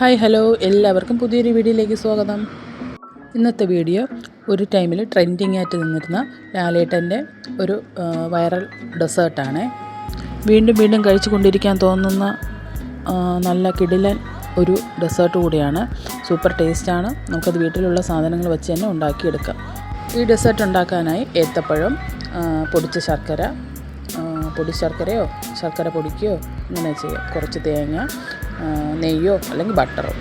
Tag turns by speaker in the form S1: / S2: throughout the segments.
S1: Hi hello. എല്ലാവർക്കും പുതിയൊരു വീഡിയോയിലേക്ക് സ്വാഗതം. ഇന്നത്തെ വീഡിയോ ഒരു ടൈമിൽ ട്രെൻഡിങ് ആയിട്ട് നിന്നിരുന്ന ലാലേട്ടന്റെ ഒരു വൈറൽ ഡെസേർട്ടാണ് വീണ്ടും വീണ്ടും കഴിച്ചു കൊണ്ടിരിക്കാൻ തോന്നുന്ന നല്ല കിടിലൻ ഒരു ഡെസേർട്ട് കൂടിയാണ്. സൂപ്പർ ടേസ്റ്റാണ് നമുക്കത് വീട്ടിലുള്ള സാധനങ്ങൾ വെച്ച് തന്നെ ഉണ്ടാക്കിയെടുക്കാം. ഈ ഡെസേർട്ട് ഉണ്ടാക്കാനായി ഏത്തപ്പഴം പൊടിച്ച ശർക്കര പൊടി ശർക്കരയോ ശർക്കര പൊടിക്കുകയോ ഇങ്ങനെ ചെയ്യാം. കുറച്ച് തേങ്ങ നെയ്യോ അല്ലെങ്കിൽ ബട്ടറോ.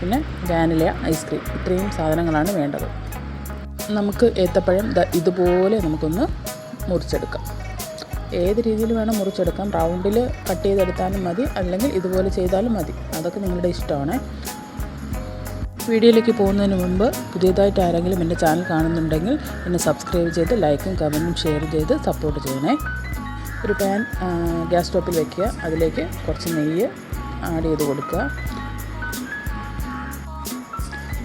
S1: പിന്നെ വാനില ഐസ്ക്രീം. ഇത്രയും സാധനങ്ങളാണ് വേണ്ടത്. നമുക്ക് ഏത്തപ്പഴം ഇതുപോലെ നമുക്കൊന്ന് മുറിച്ചെടുക്കാം. ഏത് രീതിയിൽ വേണം മുറിച്ചെടുക്കാം. റൗണ്ടിൽ കട്ട് ചെയ്തെടുത്താലും മതി അല്ലെങ്കിൽ ഇതുപോലെ ചെയ്താലും മതി. അതൊക്കെ നിങ്ങളുടെ ഇഷ്ടമാണ്. വീഡിയോയിലേക്ക് പോകുന്നതിന് മുമ്പ് പുതിയതായിട്ട് ആരെങ്കിലും എന്റെ ചാനൽ കാണുന്നുണ്ടെങ്കിൽ എന്നെ സബ്സ്ക്രൈബ് ചെയ്ത് ലൈക്കും കമന്റും ഷെയർ ചെയ്ത് സപ്പോർട്ട് ചെയ്യണേ. ഒരു പാൻ ഗ്യാസ് സ്റ്റോപ്പിൽ വയ്ക്കുക അതിലേക്ക് കുറച്ച് നെയ്യ് ആഡ് ചെയ്ത് കൊടുക്കുക.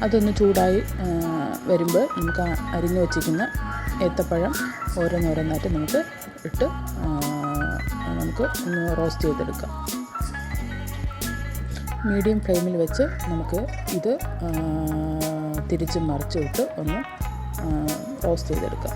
S1: അതൊന്ന് ചൂടായി വരുമ്പോൾ നമുക്ക് അരിഞ്ഞു വച്ചിരിക്കുന്ന ഏത്തപ്പഴം ഓരോന്നോരോന്നായിട്ട് നമുക്ക് ഇട്ട് നമുക്ക് ഒന്ന് റോസ്റ്റ് ചെയ്തെടുക്കാം. മീഡിയം ഫ്ലെയിമിൽ വെച്ച് നമുക്ക് ഇത് തിരിച്ചും മറിച്ചും ഇട്ട് ഒന്ന് റോസ്റ്റ് ചെയ്തെടുക്കാം.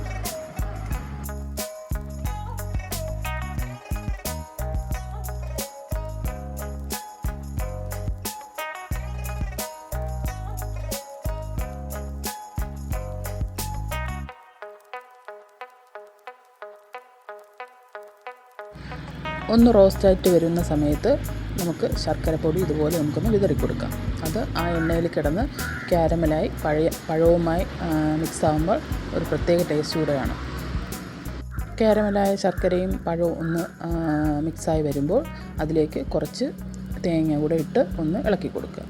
S1: ഒന്ന് റോസ്റ്റായിട്ട് വരുന്ന സമയത്ത് നമുക്ക് ശർക്കരപ്പൊടി ഇതുപോലെ നമുക്കൊന്ന് വിതറി കൊടുക്കാം. അത് ആ എണ്ണയിൽ കിടന്ന് ക്യാരമലായി പഴയ പഴവുമായി മിക്സ് ആകുമ്പോൾ ഒരു പ്രത്യേക ടേസ്റ്റ് കൂടെയാണ് ക്യാരമലായ ശർക്കരയും പഴവും ഒന്ന് മിക്സായി വരുമ്പോൾ അതിലേക്ക് കുറച്ച് തേങ്ങ കൂടെ ഇട്ട് ഒന്ന് ഇളക്കി കൊടുക്കുക.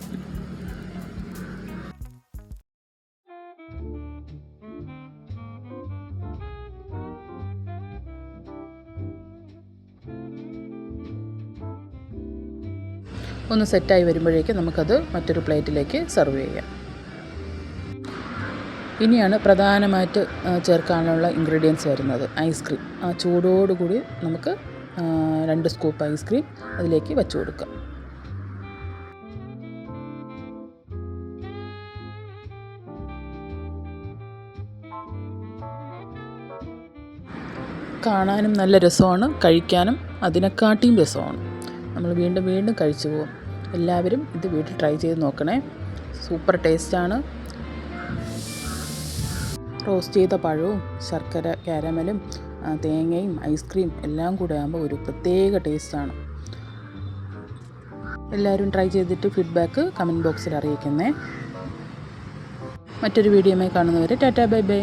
S1: ഒന്ന് സെറ്റായി വരുമ്പോഴേക്കും നമുക്കത് മറ്റൊരു പ്ലേറ്റിലേക്ക് സെർവ് ചെയ്യാം. ഇനിയാണ് പ്രധാനമായിട്ട് ചേർക്കാനുള്ള ഇൻഗ്രീഡിയൻസ് വരുന്നത്. ഐസ്ക്രീം ആ ചൂടോടുകൂടി നമുക്ക് രണ്ട് സ്കൂപ്പ് ഐസ്ക്രീം അതിലേക്ക് വെച്ചു കൊടുക്കാം. കാണാനും നല്ല രസമാണ് കഴിക്കാനും അതിനെക്കാട്ടിയും രസമാണ്. നമ്മൾ വീണ്ടും വീണ്ടും കഴിച്ചു പോകും. എല്ലാവരും ഇത് വീട്ടിൽ ട്രൈ ചെയ്ത് നോക്കണേ. സൂപ്പർ ടേസ്റ്റാണ് റോസ്റ്റ് ചെയ്ത പഴവും ശർക്കര കാരമലും തേങ്ങയും ഐസ്ക്രീം എല്ലാം കൂടെ ആകുമ്പോൾ ഒരു പ്രത്യേക ടേസ്റ്റാണ് എല്ലാവരും ട്രൈ ചെയ്തിട്ട് ഫീഡ്ബാക്ക് കമന്റ് ബോക്സിൽ അറിയിക്കുന്നേ. മറ്റൊരു വീഡിയോയുമായി കാണുന്നവരെ ടാറ്റാ ബൈ ബൈ.